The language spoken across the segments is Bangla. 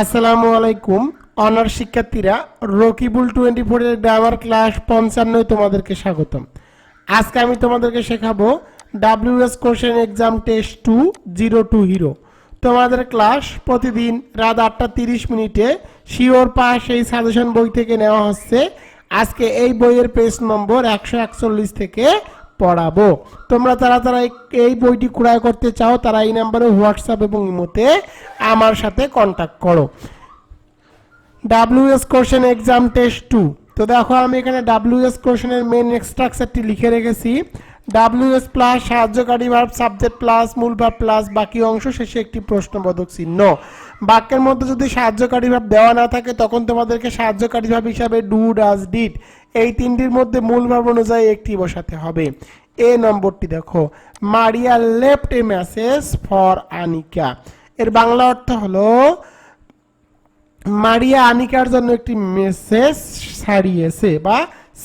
আসসালামু আলাইকুম। অনার শিক্ষার্থীরা, রকিবুল টোয়েন্টি ফোরের গ্রামার ক্লাস পঞ্চান্নয় তোমাদেরকে স্বাগতম। আজকে আমি তোমাদেরকে শেখাবো WH question exam test two zero to hero তোমাদের ক্লাস প্রতিদিন রাত আটটা তিরিশ মিনিটে শিওর পাস এই সাজেশন বই থেকে নেওয়া হচ্ছে। আজকে এই বইয়ের পেজ নম্বর একশো একচল্লিশ থেকে পড়াবো। তোমরা তারা এই- এই বইটি ক্রয় করতে চাও, তারা এই নাম্বারে হোয়াটসঅ্যাপ এবং ইমোতে আমার সাথে কন্ট্যাক্ট করো। WH question exam test two তো দেখো, আমি এখানে ডাব্লিউএস কোশ্চেনের মেন এক্সট্রাকচারটি লিখে রেখেছি। ডাব্লিউএস প্লাস, সাহায্যকারী ভার্ব, সাবজেক্ট প্লাস, মূল ভার্ব প্লাস, বাকি অংশ শেষে একটি প্রশ্নবোধক চিহ্ন। বাক্যের মধ্যে যদি সাহায্যকারী ভাব দেওয়া না থাকে, তখন তোমাদেরকে সাহায্যকারী ভাব হিসাবে ডু ডাজ ডিড এই তিনটির মধ্যে মূল ভাব অনুযায়ী একটি বসাতে হবে। এ নম্বরটি দেখো। Maria left a message for Anika. এর বাংলা অর্থ হলো, মারিয়া আনিকার জন্য একটি মেসেজ ছাড়িয়েছে বা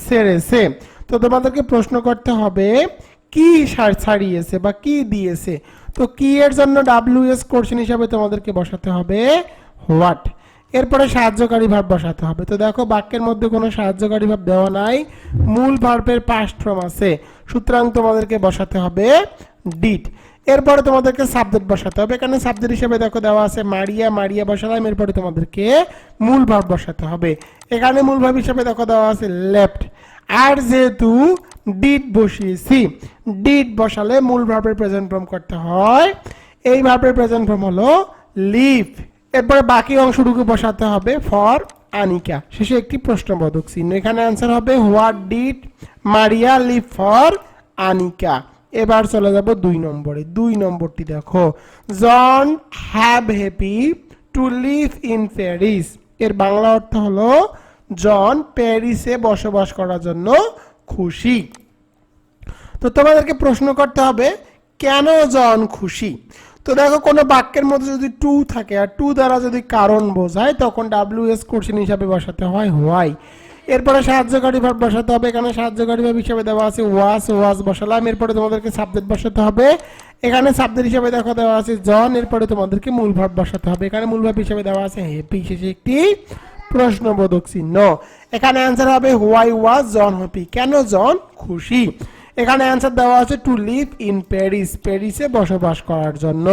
ছেড়েছে। তো তোমাদেরকে প্রশ্ন করতে হবে, কি ছাড়- ছাড়িয়েছে বা কি দিয়েছে? তো কি এর জন্য ডাব্লিউএস কোশ্চেন হিসাবে তোমাদেরকে বসাতে হবে হোয়াট এরপরে সাহায্যকারী ভাব বসাতে হবে। তো দেখো, বাক্যের মধ্যে কোনো সাহায্যকারী ভাব দেওয়া নাই, মূল ভার্বের পাস্ট ফর্ম আছে। সুতরাং তোমাদেরকে বসাতে হবে ডিট এরপরে তোমাদেরকে সাবজেক্ট বসাতে হবে। এখানে সাবজেক্ট হিসেবে দেখো দেওয়া আছে, মারিয়া মারিয়া বসালাম। এরপরে তোমাদেরকে মূল ভাব বসাতে হবে। এখানে মূল ভাব হিসেবে দেখো দেওয়া আছে লেফট আর যেহেতু ডিট বসিয়েছি, ডিট বসালে মূল ভার্বের প্রেজেন্ট ফর্ম করতে হয়। এই ভার্বের প্রেজেন্ট ফর্ম হলো লিভ এরপরে বাকি অংশটুকু বসাতে হবে ফর আনিকা। শেষে একটি প্রশ্নবোধক চিহ্ন। এখানে অ্যান্সার হবে what did Maria leave for Anika. এবার চলে যাব দুই নম্বরে। দুই নম্বরটি দেখো। John have happy to live in Paris এর বাংলা অর্থ হলো জন প্যারিসে বসবাস করার জন্য খুশি। তো তোমাদেরকে প্রশ্ন করতে হবে, কেন জন খুশি? তো দেখো, কোনো বাক্যের মধ্যে যদি টু থাকে, আর টু দ্বারা যদি কারণ বোঝায়, তখন ডাব্লিউ এস কোশ্চেন হিসাবে বসাতে হয় হোয়াই। এরপরে সাহায্যকারী ভাব বসাতে হবে, এখানে সাহায্যকারী ভাব হিসাবে দেওয়া আছে ওয়াস ওয়াস বসালাম, এরপরে তোমাদেরকে সাবজেক্ট বসাতে হবে। এখানে সাবজেক্ট হিসাবে দেখো দেওয়া আছে জন, এরপরে তোমাদেরকে মূল ভাব বসাতে হবে। এখানে মূল ভাব হিসাবে দেওয়া আছে হ্যাপি, শেষে একটি প্রশ্নবোধক চিহ্ন। এখানে অ্যান্সার হবে হোয়াই ওয়াজ জন হ্যাপি কেন জন খুশি? এখানে অ্যান্সার দেওয়া আছে টু লিভ ইন প্যারিস প্যারিসে বসবাস করার জন্য।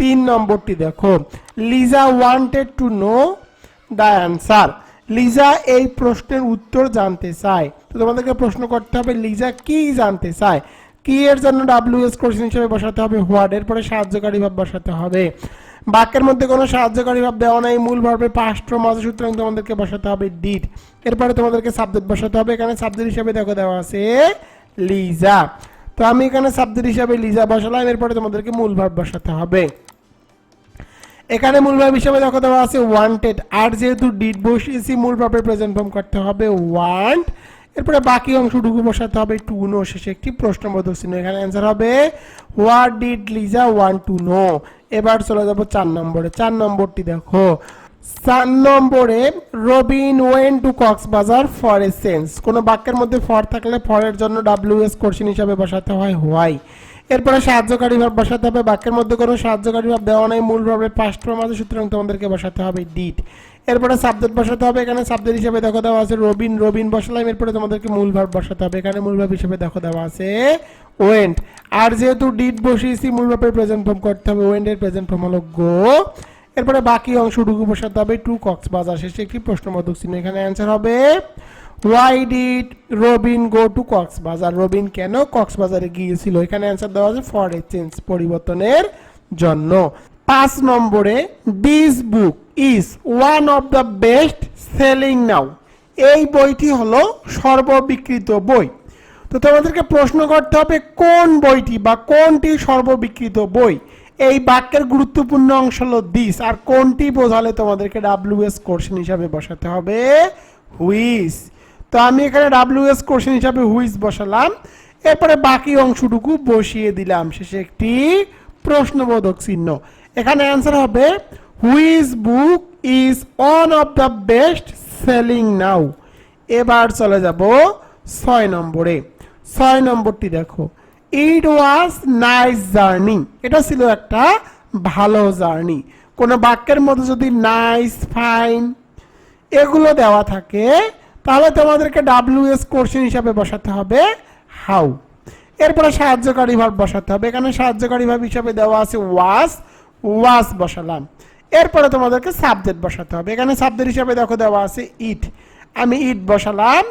তিন নম্বরটি দেখো। Lisa wanted to know the answer Lisa এই প্রশ্নের উত্তর জানতে চায়। তো তোমাদেরকে প্রশ্ন করতে হবে লিজা কি জানতে চায়? কি এর জন্য ডাব্লিউ এস কোশ্চেন হিসেবে বসাতে হবে? হোয়াট এরপরে সাহায্যকারী ভাব বসাতে হবে। বাক্যের মধ্যে কোনো সাহায্যকারী ভাব দেওয়া নাই, মূল ভাবে পাস্ট মাঝে সুতরাং তোমাদেরকে বসাতে হবে ডিড এরপরে তোমাদেরকে সাবজেক্ট বসাতে হবে, এখানে সাবজেক্ট হিসেবে দেখো দেওয়া আছে লিজা। তো আমি এখানে সাবজেক্ট হিসাবে লিজা বসালাম, এরপরে তোমাদেরকে মূল ভাব বসাতে হবে। এখানে মূল ভাব হিসেবে দেখো দেওয়া আছে ওয়ান্টেড আর যেহেতু ডিড বসিয়েছি, মূল ভাবে প্রেজেন্ট ফর্ম করতে হবে ওয়ান্ট এরপরে বাকি অংশটুকু বসাতে হবে টু নো শেষে একটি প্রশ্নবোধক চিহ্ন। এখানে অ্যান্সার হবে what did Lisa want to know এবার চলে যাব চার নম্বরে। চার নম্বরটি দেখো। চার নম্বরে Robin went to Cox's Bazar for a sense. কোনো বাক্যের মধ্যে ফর থাকলে ফরের জন্য ডাব্লিউ এস কোশ্চিন হিসাবে বসাতে হয়, হোয়াই। এরপরে সাহায্যকারী ভাব বসাতে হবে। বাক্যের মধ্যে কোনো সাহায্যকারী ভাব দেওয়া নাই। মূল ভাবের পাস্ট ফর্ম আছে, সুতরাং তোমাদেরকে বসাতে হবে ডিড এরপরে সাবজেক্ট বসাতে হবে, এখানে সাবজেক্ট হিসেবে দেখো দেওয়া আছে রবিন রবিন বসালাম, এরপরে তোমাদেরকে মূল ভাব বসাতে হবে, এখানে মূল ভাব হিসেবে দেখো দেওয়া আছে ওয়েন্ট। আর যেহেতু ডিড বসিয়েছি, মূল ভাবের প্রেজেন্ট ফর্ম করতে হবে, ওয়েন্টের প্রেজেন্ট ফর্ম হলো গো। এরপরে বাকি অংশটুকু বসাতে হবে, টু কক্সবাজার শেষে একটি প্রশ্নবোধক চিহ্ন, এখানে অ্যান্সার হবে why did Robin go to Cox's Bazar Robin কেন কক্সবাজারে গিয়েছিল? এখানে অ্যান্সার দেওয়া আছে ফর এ চেঞ্জ পরিবর্তনের জন্য। পাঁচ নম্বরে this book is one of the best selling now এই বইটি হলো সর্ববিকৃত বই। তো তোমাদেরকে প্রশ্ন করতে হবে, কোন বইটি বা কোনটি সর্ববিকৃত বই? এই বাক্যের গুরুত্বপূর্ণ অংশ হলো দিস আর কোনটি বোঝালে তোমাদেরকে ডাব্লিউএস কোশ্চেন হিসাবে বসাতে হবে হুইস তো আমি এখানে ডাব্লিউএস কোশ্চেন হিসাবে হুইস বসালাম। এরপরে বাকি অংশটুকু বসিয়ে দিলাম। শেষে একটি প্রশ্নবোধক চিহ্ন। এখানে অ্যান্সার হবে which book is one of the best selling now এবার চলে যাব ছয় নম্বরে। ছয় নম্বরটি দেখো। ইট ওয়াজ নাইস জার্নি এটা ছিল একটা ভালো জার্নি কোনো বাক্যের মধ্যে যদি নাইস ফাইন এগুলো দেওয়া থাকে, তাহলে তোমাদেরকে ডাব্লিউ এস কোশ্চেন হিসাবে বসাতে হবে হাউ এরপরে সাহায্যকারী ভাব বসাতে হবে। এখানে সাহায্যকারী ভাব হিসাবে দেওয়া আছে ওয়াস ওয়াস বসালাম। এরপরে তোমাদেরকে সাবজেক্ট বসাতে হবে। এখানে সাবজেক্ট হিসাবে দেখো দেওয়া আছে ইট। আমি ইট বসালাম।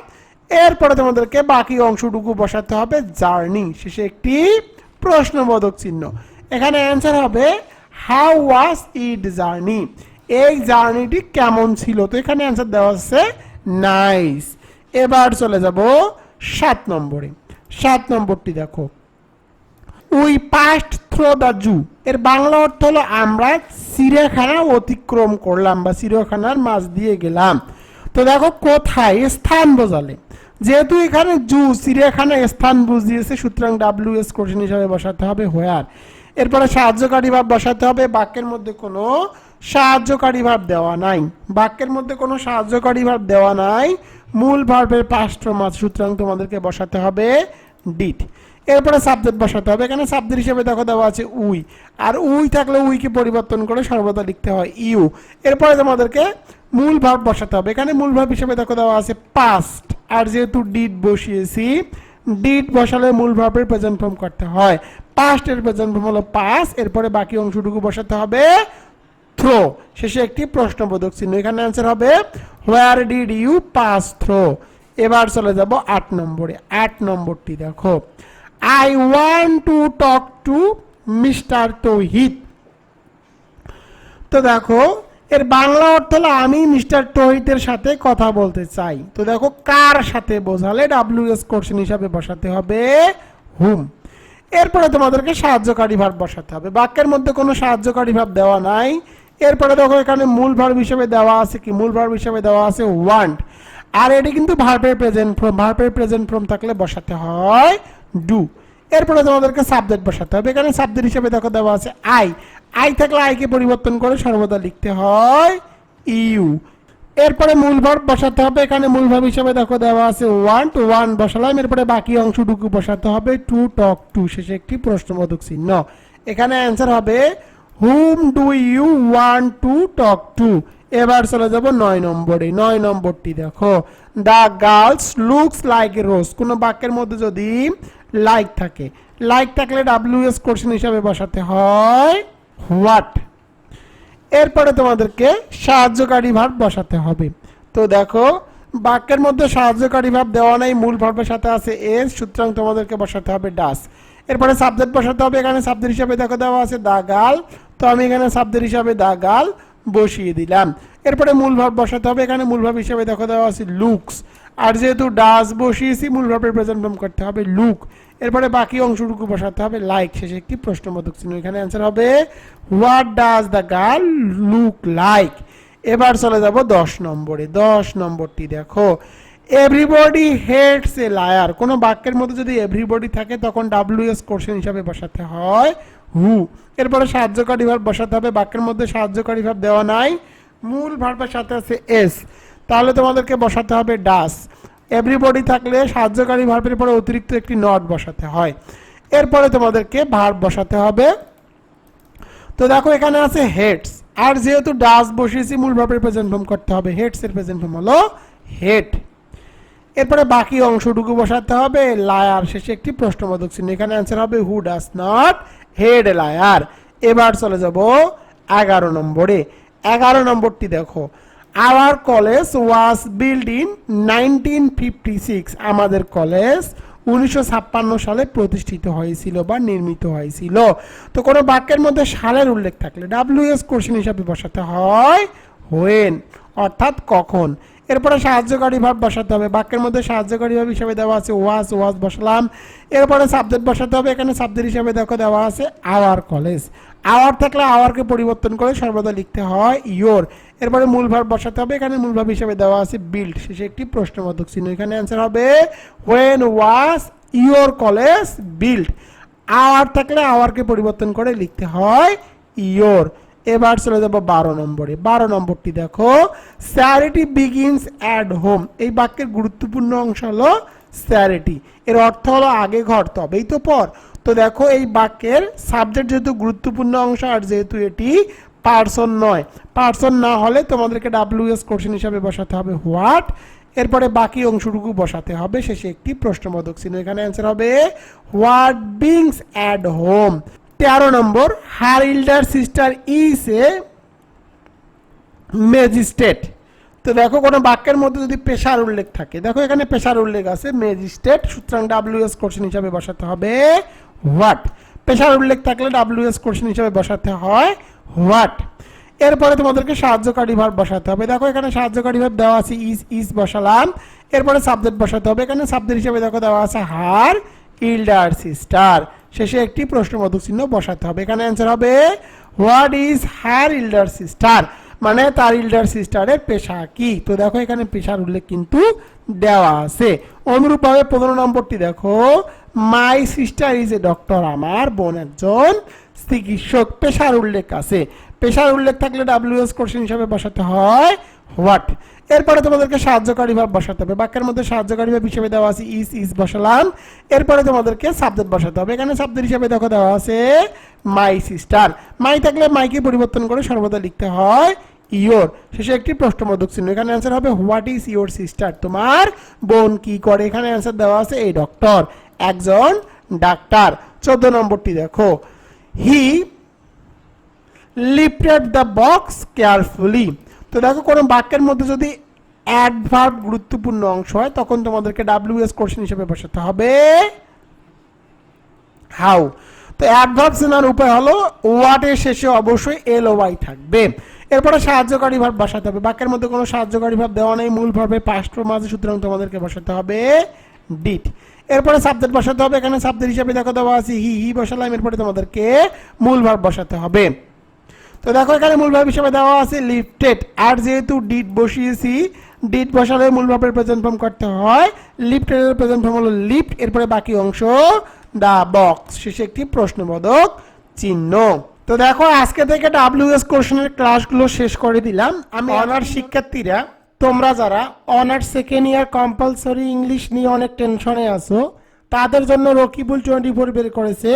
এরপরে তোমাদেরকে বাকি অংশটুকু বসাতে হবে জার্নি। শেষে একটি প্রশ্নবোধক চিহ্ন। এখানে অ্যান্সার হবে, হাউ ওয়াজ ইট জার্নি? এই জার্নিটি কেমন ছিল? তো এখানে অ্যান্সার দেওয়া আছে, নাইস। এবার চলে যাব সাত নম্বরে। সাত নম্বরটি দেখো। We passed through zoo. এর বাংলা অর্থ হলো, আমরা চিড়িয়াখানা অতিক্রম করলাম বা চিড়িয়াখানার মাঝ দিয়ে গেলাম। তো দেখো কোথায়? স্থান বোঝালে। যেহেতু এখানে জু চিড়িয়াখানা স্থান বুঝিয়েছে, সুতরাং ডাব্লিউ এস কোশ্চেন হিসাবে বসাতে হবে হোয়ার এরপরে সাহায্যকারী ভাব বসাতে হবে, বাক্যের মধ্যে কোনো সাহায্যকারী ভাব দেওয়া নাই। বাক্যের মধ্যে কোনো সাহায্যকারী ভাব দেওয়া নাই। মূল ভার্বের মাছ, সুতরাং তোমাদেরকে বসাতে হবে ডিট এরপরে সাবজেক্ট বসাতে হবে। এখানে সাবজেক্ট হিসেবে দেখো দেওয়া আছে উই। আর উই থাকলে উইকে পরিবর্তন করে সর্বদা লিখতে হয় ইউ। এরপরে তোমাদেরকে মূল ভাব বসাতে হবে। এখানে মূল ভাব হিসেবে দেখো দেওয়া আছে পাস্ট আর যেহেতু ডিট বসিয়েছি ডিট বসালে মূল ভাবের প্রেজেন্ট ফর্ম করতে হয়। পাস্ট এর প্রেজেন্ট ফর্ম হলো পাস এরপরে বাকি অংশটুকু বসাতে হবে থ্রো শেষে একটি প্রশ্নবোধক চিহ্ন। এখানে অ্যান্সার হবে where did you pass through এবার চলে যাব আট নম্বরে। আট নম্বরটি দেখো। I want to talk to mister Touhid তো দেখো, এর বাংলা অর্থ হলো আমি মিস্টার তৌহিদের সাথে কথা বলতে চাই। তো দেখো, কার সাথে বোঝালে ডাব্লিউ এস কোশ্চেন হিসাবে বসাতে হবে? হুম। এরপরে তোমাদেরকে সাহায্যকারী ভাব বসাতে হবে। বাক্যের মধ্যে কোনো সাহায্যকারী ভাব দেওয়া নাই। এরপরে দেখো, এখানে মূল ভার্ব হিসেবে দেওয়া আছে কি? মূল ভার্ব হিসেবে দেওয়া আছে ওয়ান্ট আর এটি কিন্তু ভার্বের প্রেজেন্ট ফর্ম ভার্বের প্রেজেন্ট ফর্ম থাকলে বসাতে হয় ডু এরপরে তোমাদেরকে সাবজেক্ট বসাতে হবে। এখানে সাবজেক্ট হিসেবে দেখো দেওয়া আছে আই আই থাকলে আইকে পরিবর্তন করে সর্বদা লিখতে হয় ইউ এরপরে মূল ভার্ব বসাতে হবে। এখানে মূল ভার্ব হিসেবে দেখো দেওয়া আছে ওয়ান টু ওয়ান বসালাম। এরপরে বাকি অংশটুকু বসাতে হবে। টু টক টু শেষে একটি প্রশ্নবোধক চিহ্ন। এখানে অ্যান্সার হবে whom do you want to talk to এবার চলে যাব নয় নম্বরে। নয় নম্বরটি দেখো the girls looks like a rose কোনো বাক্যের মধ্যে যদি লাইক থাকে। লাইক থাকলে ডাব্লিউ এস কোশ্চেন হিসাবে বসাতে হয় হোয়াট এরপরে তোমাদেরকে সাহায্যকারী ভাব বসাতে হবে। তো দেখো, বাক্যের মধ্যে সাহায্যকারী ভাব দেওয়া নাই, মূল ভাবের সাথে আছে এস সুতরাং তোমাদেরকে বসাতে হবে ডাস এরপরে সাবজেক্ট বসাতে হবে, এখানে সাবজেক্ট হিসাবে দেখো দেওয়া আছে দা গাল তো আমি এখানে সাবজেক্ট হিসাবে দা গাল বসিয়ে দিলাম। এরপরে মূল ভাব বসাতে হবে, এখানে মূল ভাব হিসাবে দেখো দেওয়া আছে লুকস আর যেহেতু ডাস বসিয়েছি, মূল ভাবের প্রেজেন্ট ফর্ম করতে হবে লুক এরপরে বাকি অংশটুকু বসাতে হবে লাইক শেষে একটি প্রশ্নবোধক চিহ্ন। এখানে অ্যান্সার হবে what does the girl look like এবার চলে যাব দশ নম্বরে। দশ নম্বরটি দেখো এভরিবডি হেটস এ লায়ার কোনো বাক্যের মধ্যে যদি এভরিবডি থাকে, তখন ডাব্লিউ এস কোশ্চেন হিসাবে বসাতে হয় হু এরপরে সাহায্যকারী ভাব বসাতে হবে, বাক্যের মধ্যে সাহায্যকারী ভাব দেওয়া নাই। মূল ভার্বের সাথে আছে এস তাহলে তোমাদেরকে বসাতে হবে ডাস। এভরিবডি থাকলে সাহায্যকারী ভার্বের পরে অতিরিক্ত একটি নট বসাতে হয়। এরপরে তোমাদেরকে ভার্ব বসাতে হবে। তো দেখো, এখানে আছে হেডস আর যেহেতু ডাস বসিয়েছি, মূল ভার্বের প্রেজেন্ট ফর্ম করতে হবে। হেডস এর প্রেজেন্ট ফর্ম হলো হেড এরপরে বাকি অংশটুকু বসাতে হবে। লায়ার শেষে একটি প্রশ্নবোধক চিহ্ন। এখানে অ্যান্সার হবে who does not hate liar এবার চলে যাব এগারো নম্বরে। এগারো নম্বরটি দেখো। Our college was build in nineteen fifty six আমাদের কলেজ উনিশশো ছাপ্পান্ন সালে প্রতিষ্ঠিত হয়েছিল বা নির্মিত হয়েছিল। তো কোনো বাক্যের মধ্যে সালের উল্লেখ থাকলে ডাব্লিউ এস কোশ্চেন হিসাবে বসাতে হয় হোয়েন অর্থাৎ কখন। এরপরে সাহায্যকারী ভাব বসাতে হবে। বাক্যের মধ্যে সাহায্যকারী ভাব হিসাবে দেওয়া আছে ওয়াজ ওয়াজ বসালাম। এরপরে সাবজেক্ট বসাতে হবে, এখানে সাবজেক্ট হিসাবে দেখো দেওয়া আছে আওয়ার কলেজ আওয়ার থাকলে আওয়ারকে পরিবর্তন করে সর্বদা লিখতে হয় ইয়োর এরপরে মূল ভাব বসাতে হবে। এখানে মূল ভাব হিসাবে দেওয়া আছে বিল্ড শেষে একটি প্রশ্নবোধক চিহ্ন। এখানে অ্যান্সার হবে when was your college build our থাকলে আওয়ারকে পরিবর্তন করে লিখতে হয় ইয়োর এবার চলে যাব বারো নম্বরে। বারো নম্বরটি দেখো স্যারিটি বিগিনস অ্যাট হোম এই বাক্যের গুরুত্বপূর্ণ অংশ হলো স্যারিটি এর অর্থ হলো আগে ঘর, তবেই তো পর। তো দেখো, এই বাক্যের সাবজেক্ট যেহেতু গুরুত্বপূর্ণ অংশ, আর যেহেতু এটি পার্সন নয়। পার্সন না হলে তোমাদেরকে ডাব্লিউএস কোশ্চেন হিসাবে বসাতে হবে হোয়াট এরপরে বাকি অংশটুকু বসাতে হবে। শেষে একটি প্রশ্নবোধক চিহ্ন। এখানে অ্যান্সার হবে হোয়াট বিংস অ্যাট হোম তেরো number her elder sister is a magistrate তো দেখো, কোনো বাক্যের মধ্যে যদি পেশার উল্লেখ থাকে, দেখো এখানে পেশার উল্লেখ আছে ম্যাজিস্ট্রেট সুতরাং ডাব্লিউএস কোশ্চেন হিসাবে বসাতে হবে হোয়াট পেশার উল্লেখ থাকলে ডাব্লিউএস কোশ্চেন হিসাবে বসাতে হয় হোয়াট এরপরে তোমাদেরকে সাহায্যকারী ভাব বসাতে হবে। দেখো, এখানে সাহায্যকারী ভাব দেওয়া আছে ইস ইস বসালাম। এরপরে সাবজেক্ট বসাতে হবে। এখানে সাবজেক্ট হিসেবে দেখো দেওয়া আছে হার ইল্ডার সিস্টার শেষে একটি প্রশ্নবোধক চিহ্ন বসাতে হবে। এখানে অ্যান্সার হবে what is her elder sister মানে তার ইল্ডার সিস্টারের পেশা কি? তো দেখো, এখানে পেশার উল্লেখ কিন্তু দেওয়া আছে। অনুরূপভাবে পনেরো নম্বরটি দেখো my sister is a doctor আমার বোন একজন চিকিৎসক পেশার উল্লেখ আছে। পেশার উল্লেখ থাকলে ডাব্লিউএস কোশ্চেন হিসাবে বসাতে হয় হোয়াট এরপরে তোমাদেরকে সাহায্যকারী ভাব বসাতে হবে। বাক্যের মধ্যে সাহায্যকারী ভাব হিসেবে দেওয়া আছে ইস ইস বসালাম। এরপরে তোমাদেরকে সাবজেক্ট বসাতে হবে। এখানে সাবজেক্ট হিসেবে দেখো দেওয়া আছে মাই সিস্টার মাই থাকলে মাইকে পরিবর্তন করে সর্বদা লিখতে হয় ইয়োর শেষে একটি প্রশ্নবোধক চিহ্ন। এখানে অ্যান্সার হবে হোয়াট ইজ ইয়োর সিস্টার তোমার বোন কি করে? এখানে অ্যান্সার দেওয়া আছে এই ডক্টর একজন ডাক্তার। চোদ্দ নম্বরটি দেখো। He lifted the box carefully তো দেখো, কোনো বাক্যের মধ্যে যদি অ্যাডভার্ব গুরুত্বপূর্ণ অংশ হয়, তখন তোমাদেরকে ডাব্লিউএস কোশ্চেন হিসেবে বসাতে হবে। হাউ তো অ্যাডভার্ব চেনার উপায় হলো ওয়ার্ডের শেষে অবশ্যই এল ও ওয়াই থাকবে। এরপরে সাহায্যকারী ভাব বসাতে হবে। বাক্যের মধ্যে কোনো সাহায্যকারী ভাব দেওয়া নেই, মূল ভাবে পাস্ট মাঝে সুতরাং তোমাদেরকে বসাতে হবে। ডিট এরপরে সাবজেক্ট বসাতে হবে এখানে সাবজেক্ট হিসাবে দেখো দেওয়া আছে হি হি বসালাম এরপরে তোমাদেরকে মূল ভাব বসাতে হবে। তো দেখো এখানে মূল ভাব হিসাবে দেওয়া আছে লিফটেড আর যেহেতু ডিট বসিয়েছি ডিট বসালে মূল ভাবের প্রেজেন্ট ফর্ম করতে হয়। লিফটেডের প্রেজেন্ট ফর্ম হলো লিফট এরপরে বাকি অংশ দা বক্স শেষে একটি প্রশ্নবোধক চিহ্ন। তো দেখো আজকে থেকে ডাব্লিউএস কোশ্চেনের ক্লাসগুলো শেষ করে দিলাম। আমি অনার্স শিক্ষার্থীরা তোমরা যারা honours second year compulsory English নিয়ে অনেক টেনশনে আছো, তাদের জন্য রকিবুল টোয়েন্টি ফোর বের করেছে।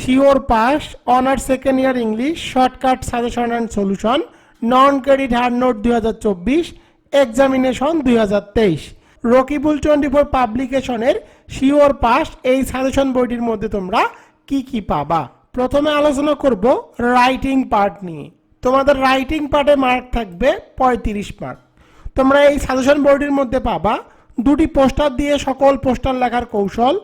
Sure pass honours second year English shortcut suggestion and solution non credit hard note দুই হাজার চব্বিশ এক্সামিনেশন দুই হাজার তেইশ। রকিবুল টোয়েন্টি ফোর পাবলিকেশনের শিওর পাস এই সাজেশন বইটির মধ্যে তোমরা কি কি পাবা? প্রথমে আলোচনা করব রাইটিং পার্ট নিয়ে। তোমাদের রাইটিং পার্টে মার্ক থাকবে পঁয়ত্রিশ মার্ক তোমরা এই সাজেশন বোর্ডের মধ্যে পাবা দুটি পোস্টার দিয়ে সকল পোস্টার লেখার কৌশল।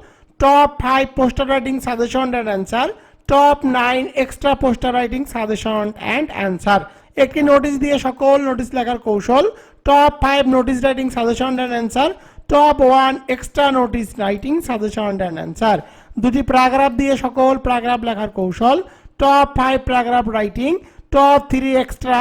Top five poster writing suggestion and answer top nine extra poster writing suggestion and answer একটি নোটিশ দিয়ে সকল নোটিশ লেখার কৌশল। Top five notice writing suggestion and answer top one extra notice writing suggestion and answer দুটি প্যারাগ্রাফ দিয়ে সকল প্যারাগ্রাফ লেখার কৌশল। Top five paragraph writing top three extra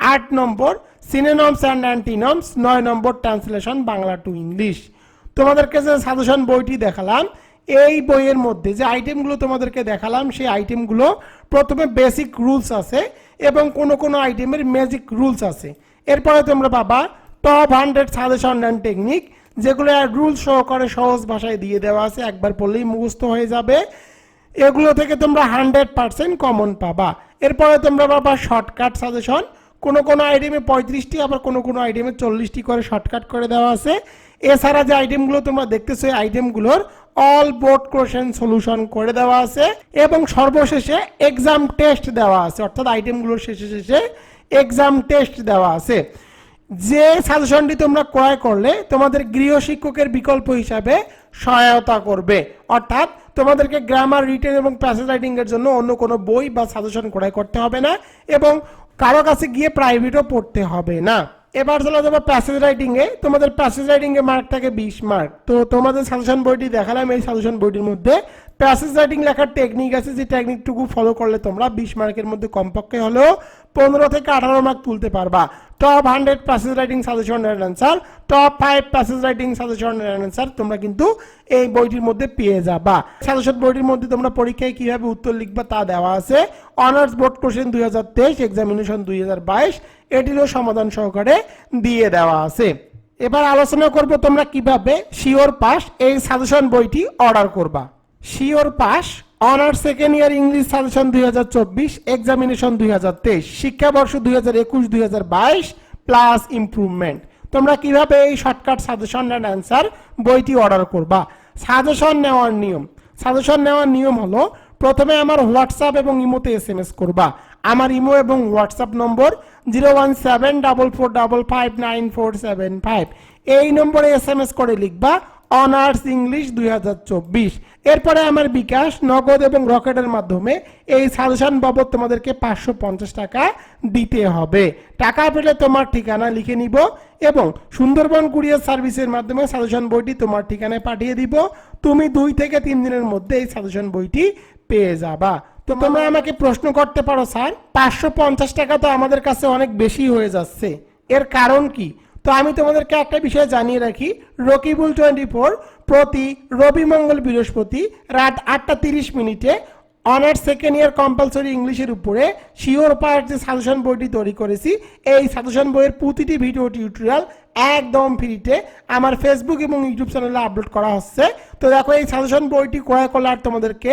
আট নম্বর সিনেনমস অ্যান্ড অ্যান্টিনমস নয় number translation Bangla to English তোমাদেরকে যে সাজেশন বইটি দেখালাম, এই বইয়ের মধ্যে যে আইটেমগুলো তোমাদেরকে দেখালাম, সেই আইটেমগুলো প্রথমে বেসিক রুলস আছে এবং কোনো কোনো আইটেমের ম্যাজিক রুলস আছে। এরপরে তোমরা পাবা top hundred suggestion and technique যেগুলো রুল সহকারে সহজ ভাষায় দিয়ে দেওয়া আছে, একবার পড়লেই মুখস্থ হয়ে যাবে। এগুলো থেকে তোমরা হান্ড্রেড পার্সেন্ট কমন পাবা। এরপরে তোমরা পাবা শর্টকাট সাজেশন কোনো কোনো আইটেমে পঁয়ত্রিশটি, আবার কোনো কোনো আইটেমে চল্লিশটি করে শর্টকাট করে দেওয়া আছে। এছাড়া যে আইটেমগুলো তোমরা দেখতেছো, এই আইটেমগুলোর অল বোর্ড কোশ্চেন সলিউশন করে দেওয়া আছে এবং সর্বশেষে এক্সাম টেস্ট দেওয়া আছে। অর্থাৎ আইটেমগুলোর শেষে শেষে এক্সাম টেস্ট দেওয়া আছে। যে সাজেশনটি তোমরা ক্রয় করলে, তোমাদের গৃহ শিক্ষকের বিকল্প হিসাবে সহায়তা করবে। অর্থাৎ তোমাদেরকে গ্রামার রিটেন এবং প্যাসেজ রাইটিং এর জন্য অন্য কোনো বই বা সাজেশন ক্রয় করতে হবে না এবং কারও কাছে গিয়ে প্রাইভেটও পড়তে হবে না। এবার চলে যাব প্যাসেজ রাইটিং এ। তোমাদের প্যাসেজ রাইটিং এ মার্ক থাকে বিশ মার্ক তো তোমাদের সাজেশন বইটি দেখালাম এই সাজেশন বইটির মধ্যে। প্যাসেজ রাইটিং লেখার টেকনিক আছে, যে টেকনিকটুকু ফলো করলে তোমরা বিশ মার্কের মধ্যে কমপক্ষে হলেও পনেরো থেকে আঠারো মার্ক তুলতে পারবা। Top hundred passage writing suggestion এর answer top five passage writing suggestion এর অ্যান্সার তোমরা কিন্তু এই বইটির মধ্যে পেয়ে যাবা। সাজেশন বইটির মধ্যে তোমরা পরীক্ষায় কীভাবে উত্তর লিখবা তা দেওয়া আছে। অনার্স বোর্ড কোশ্চেন দুই হাজার তেইশ এক্সামিনেশন দুই হাজার বাইশ এটিরও সমাধান সহকারে দিয়ে দেওয়া আছে। এবার আলোচনা করব তোমরা কীভাবে শিওর পাস এই সাজেশন বইটি অর্ডার করবা। Sure pass, honours second year English suggestion দুই হাজার চব্বিশ, এক্সামিনেশন দুই হাজার তেইশ, শিক্ষাবর্ষ দুই হাজার একুশ, দুই হাজার বাইশ, প্লাস ইমপ্রুভমেন্ট। তোমরা কীভাবে এই শর্টকাট সাজেশন অ্যান্ড অ্যান্সার বইটি অর্ডার করবা? সাজেশন নেওয়ার নিয়ম। সাজেশন নেওয়ার নিয়ম হলো, প্রথমে আমার হোয়াটসঅ্যাপ এবং ইমোতে এস এম এস করবা। আমার ইমো এবং WhatsApp number zero one seven double four double five nine four seven five. এই নম্বরে এস এম এস করে লিখবা অনার্স ইংলিশ দুই হাজার চব্বিশ। এরপরে আমার বিকাশ নগদ এবং রকেটের মাধ্যমে এই সাজেশন বাবদ তোমাদেরকে পাঁচশো পঞ্চাশ টাকা দিতে হবে। টাকা পেলে তোমার ঠিকানা লিখে নিব এবং সুন্দরবন কুরিয়ার সার্ভিসের মাধ্যমে সাজেশন বইটি তোমার ঠিকানায় পাঠিয়ে দিব। তুমি দুই থেকে তিন দিনের মধ্যে এই সাজেশন বইটি পেয়ে যাবা। তো তোমরা আমাকে প্রশ্ন করতে পারো স্যার। পাঁচশো পঞ্চাশ টাকা তো আমাদের কাছে অনেক বেশি হয়ে যাচ্ছে। এর কারণ কি? তো আমি তোমাদেরকে একটা বিষয় জানিয়ে রাখি। রকিবুল টোয়েন্টি ফোর প্রতি রবি মঙ্গল বৃহস্পতি রাত আটটা তিরিশ মিনিটে অনার্স সেকেন্ড ইয়ার কম্পালসরি ইংলিশের উপরে শিওর পার্ট যে সাজেশন বইটি তৈরি করেছি এই সাজেশন বইয়ের প্রতিটি ভিডিও টিউটোরিয়াল একদম ফ্রিতে আমার ফেসবুক এবং ইউটিউব চ্যানেলে আপলোড করা হচ্ছে। তো দেখো এই সাজেশন বইটি ক্রয় করলে আর তোমাদেরকে